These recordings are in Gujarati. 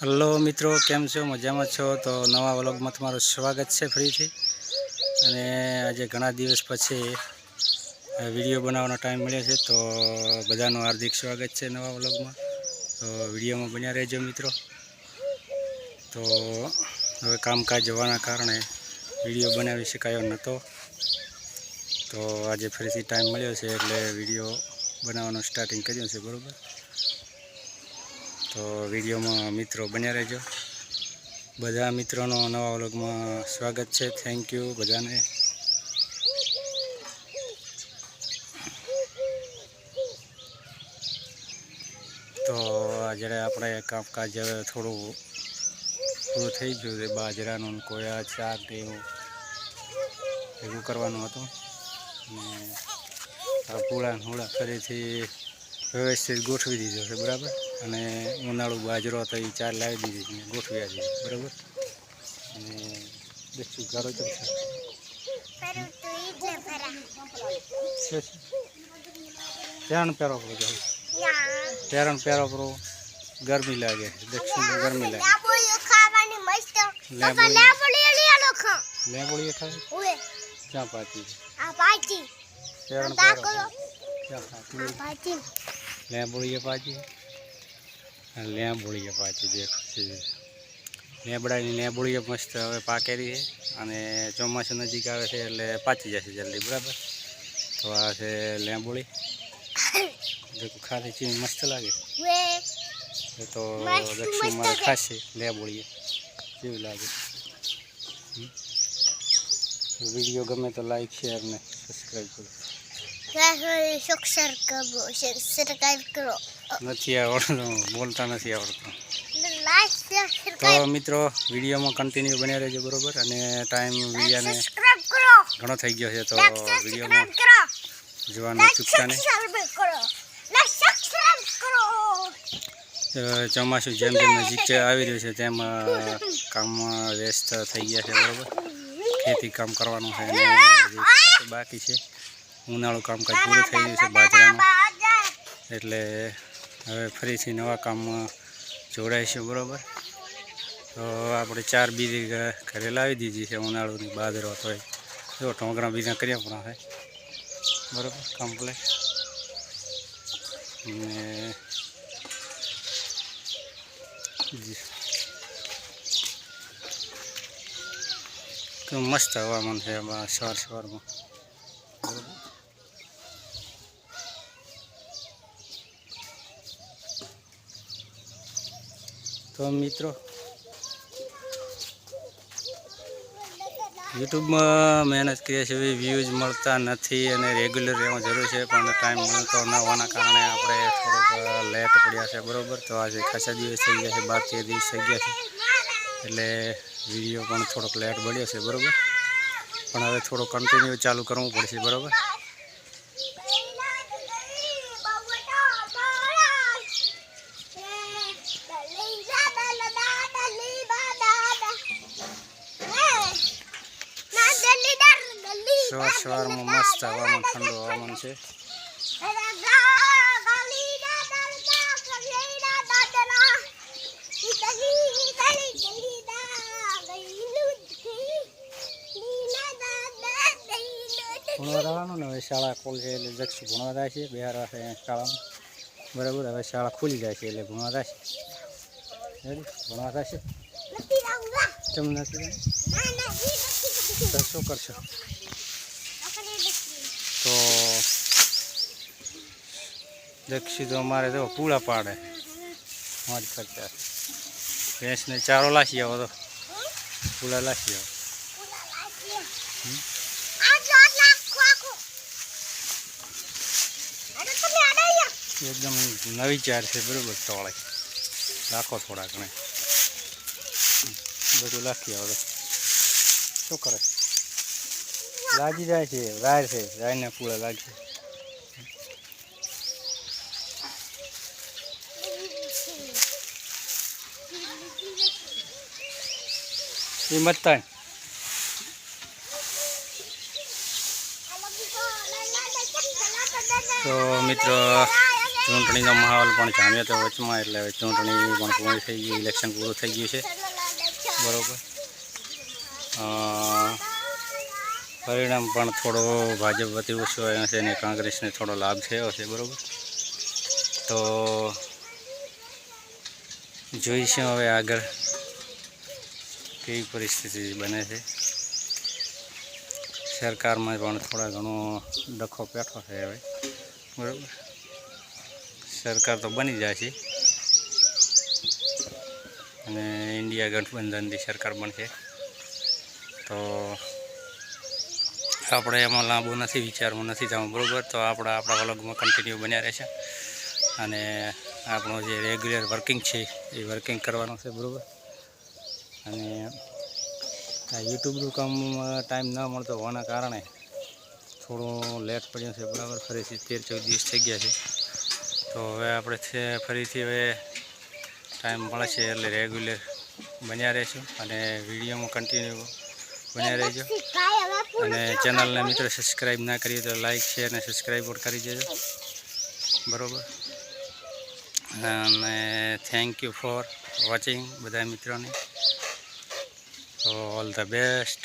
હલો મિત્રો, કેમ છો? મજામાં છો? તો નવા વ્લોગમાં તમારું સ્વાગત છે ફરીથી. અને આજે ઘણા દિવસ પછી વીડિયો બનાવવાનો ટાઈમ મળ્યો છે, તો બધાનું હાર્દિક સ્વાગત છે નવા વ્લોગમાં. તો વિડીયોમાં બન્યા રહેજો મિત્રો. તો હવે કામકાજ હોવાના કારણે વીડિયો બનાવી શકાયો નહોતો. તો આજે ફરીથી ટાઈમ મળ્યો છે, એટલે વીડિયો બનાવવાનું સ્ટાર્ટિંગ કર્યું છે, બરાબર? તો વિડીયોમાં મિત્રો બન્યા રહેજો. બધા મિત્રોનો નવા વ્લોગમાં સ્વાગત છે. થેન્ક યુ બધાને. તો જ્યારે આપણે કામકાજ હવે થોડું પૂરું થઈ ગયું છે. બાજરાનું કોયા, શાક એવું. ભેગું કરવાનું હતું. અને આ પૂળા હુળા ફરીથી વ્યવસ્થિત ગોઠવી દીધો છે બરાબર? અને ઉનાળુ બાજરો હતો એ ચાર લાવી દીધી છે ગોઠવી આપી બરાબર? અને દસ્યુ ગારો તો છે. છે છે. પેરણ પહેરો કરો જાઓ પેરણ પહેરો કરો ગરમી લાગે દક્ષિણ ગરમી લાગે. લેબોળી ખાય ક્યાં પાતી? પેરણ પહેરો ક્યાં પાતી? લેબોળીએ પાછી. લેબોળીએ પાછી દેખો છે. લેબડાની લેબોળીએ મસ્ત હવે પાકેલી છે અને ચોમાસું નજીક આવે છે એટલે પાચી જશે જલ્દી બરાબર? તો આ છે લેંબોળી દેખો ખાલી ચીજ મસ્ત લાગે. એ તો દક્ષિણમાં. ખાશે લેબોળીએ કેવું લાગે? વીડિયો ગમે તો લાઈક શેર ને સબસ્ક્રાઈબ કરો. સબસ્ક્રાઇબ કરો. નથી આવડતું બોલતા નથી આવડતું. તો મિત્રો વિડીયોમાં કન્ટિન્યુ બન્યા રહેજો બરોબર? અને ટાઈમ વિડીયાને ઘણો થઈ ગયો છે તો વિડીયોમાં જોવાનું ચૂકતા નહીં. ચોમાસું જેમ જેમ નજીક આવી રહ્યું છે તેમ કામ વ્યસ્ત થઈ ગયા છે બરોબર? ખેતી કામ કરવાનું છે અને બાકી છે. ઉનાળું કામકાજ પૂરું થઈ ગયું છે બાજરાનું. એટલે હવે ફરીથી નવા કામમાં જોડાઈશું બરાબર? તો આપણે ચાર બીજી ઘરે લાવી દીધી છે ઉનાળુની બાજરો તો જો ટોંગરા બીજા કર્યા પણ હવે. બરાબર કમ્પ્લેટ ને જી. તો મસ્ત હવામાન છે સવાર સવારમાં. તો મિત્રો, યુટ્યુબમાં મહેનત કરીએ છીએ, એવી વ્યૂઝ મળતા નથી અને રેગ્યુલર રહેવા જરૂર છે, પણ ટાઈમ મળતો ન હોવાના કારણે આપણે થોડુંક લેટ પડ્યા છે, બરાબર? તો આજે ખાસા દિવસ થઈ ગયા છે, બાર તેર દિવસ થઈ ગયા છે, એટલે વીડિયો પણ થોડોક લેટ પડ્યો છે, બરાબર? પણ હવે થોડો કન્ટિન્યુ ચાલુ કરવું પડશે, બરાબર? સવારમાં મસ્ત હવામાન ઠંડુ હવામાન છે. ભણવા જવાનું ને હવે શાળા ખોલશે એટલે જક્ષ ભણવા જાય છે બિહાર વાસે શાળામાં. બરાબર હવે શાળા ખુલી જાય છે એટલે ભણવા જાય છે? ભણવા જશે છે તમને શું કરશો? તો દક્ષી તો અમારે તો પૂળા પાડે. અમારી ખર્ચા ભેંસને ચારો લાસી આવો તો. પૂળા લાસી આવો. એકદમ નવી ચાર છે, બરાબર તોળે રાખો થોડા ઘણે બધું લાખી આવો શું કરે? લાગી જાય છે રાય છે રાયને પૂળા લાગશે એ મતતા તો મિત્રો, ચૂંટણીનો માહોલ પણ જામ્યો હતો વચમાં, એટલે હવે ચૂંટણી પણ પૂરી થઈ ગઈ ઇલેક્શન પૂરું થઈ ગયું છે. બરોબર. પરિણામ પણ થોડો ભાજપ વતી ઓછો આવ્યો છે અને કોંગ્રેસને થોડો લાભ થયો છે, બરાબર? તો જોઈશું હવે આગળ કેવી પરિસ્થિતિ બને છે. સરકારમાં પણ થોડા ઘણો ડખો પેઠો છે હવે, બરાબર? સરકાર તો બની જાય છે. અને ઇન્ડિયા ગઠબંધનની સરકાર બનશે. તો આપણે એમાં લાંબુ નથી વિચારવું, નથી જવું, બરાબર? તો આપણા આપણા વ્લોગમાં કન્ટિન્યુ બન્યા રહેશે. અને આપણું જે રેગ્યુલર વર્કિંગ છે, એ વર્કિંગ કરવાનું છે, બરાબર? અને આ યુટ્યુબનું કામ ટાઈમ ન મળતો હોવાના કારણે થોડું લેટ પડ્યું છે, બરાબર? ફરીથી તેર ચૌદ દિવસ થઈ ગયા છે. તો હવે આપણે ફરીથી હવે ટાઈમ મળે છે એટલે રેગ્યુલર બન્યા રહેશું. અને વિડીયોમાં કન્ટિન્યુ બન્યા રહેજો. અને ચેનલને મિત્રો સબસ્ક્રાઈબ ના કરીએ તો લાઈક શેર અને સબસ્ક્રાઈબ પણ કરી દેજો. બરાબર? અને થેન્ક યુ ફોર વોચિંગ બધા મિત્રોને. તો ઓલ ધ બેસ્ટ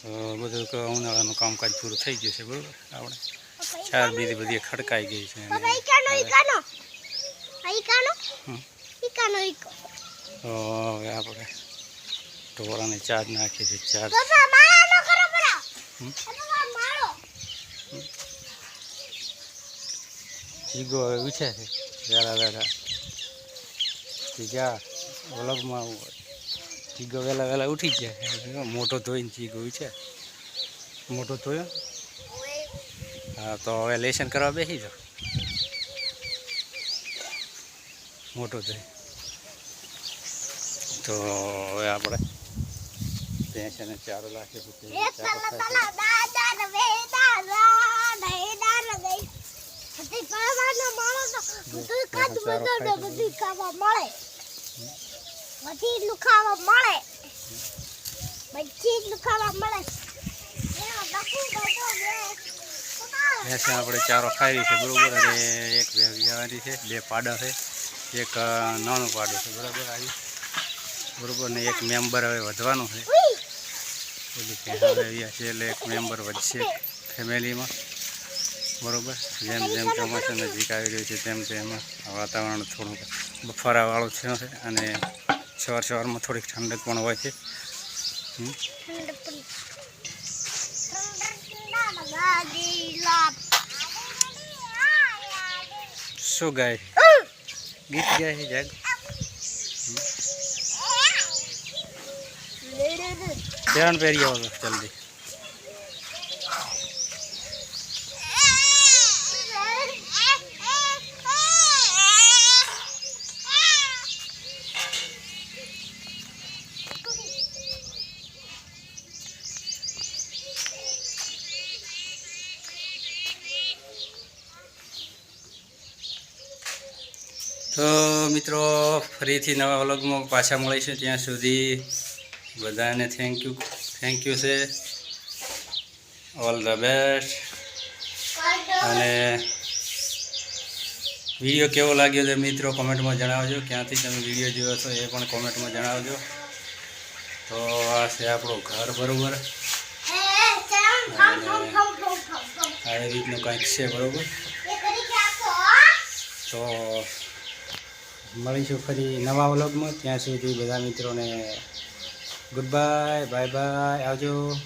તો બધું ઉનાળાનું કામકાજ પૂરું થઈ ગયું છે બરાબર? આપણે ચાર બીજી બધી ખડકાઈ ગઈ છે અને ઈકો. તો હવે આપણે ઢોરાને ચાર બરા. હમ? Papa, ઈગો હવે ઉછે છે. વેલા વેલા. જા વલગમાં ચીગો વહેલા વહેલા ઉઠી ગયા મોટો ધોઈને ચીગો ઉછે. મોટો ધોયો? હા તો હવે લેસન કરવા બેસી જાઓ. મોટો ધોઈ. તો હવે આપણે લાખીએ પછી. એક ચારો ભેંસે આપણે ચારો ખાઈ છે બરોબર? અને એક વ્યવહારી છે બે પાડા છે એક નાનું પાડું છે બરાબર? આવી બરોબર ને એક મેમ્બર હવે વધવાનું છે. બધી આવ્યા છે એટલે એક મેમ્બર વધશે ફેમિલીમાં. બરોબર જેમ જેમ ચોમાસું નજીક આવી રહ્યું છે તેમ તેમ વાતાવરણ થોડું બફારાવાળું છે અને સવાર સવારમાં થોડીક ઠંડક પણ હોય છે. શું ગાય? ગીત ગાય છે જાગ? ત્રણ પહેરી આવો જલ્દી. તો મિત્રો ફરીથી નવા વ્લોગમાં પાછા મળીશું ત્યાં સુધી. બધાને થેન્ક યુ થેન્ક યુ છે. ઓલ ધ બેસ્ટ અને વીડિયો કેવો લાગ્યો છે મિત્રો? કોમેન્ટમાં જણાવજો. ક્યાંથી તમે વીડિયો જોયો છો એ પણ કોમેન્ટમાં જણાવજો. તો આ છે આપણું ઘર બરાબર. આવી રીતનું કંઈક છે બરાબર. તો મળીશું ફરી નવા વ્લોગમાં. ત્યાં સુધી બધા મિત્રોને ગુડ બાય બાય બાય આવજો.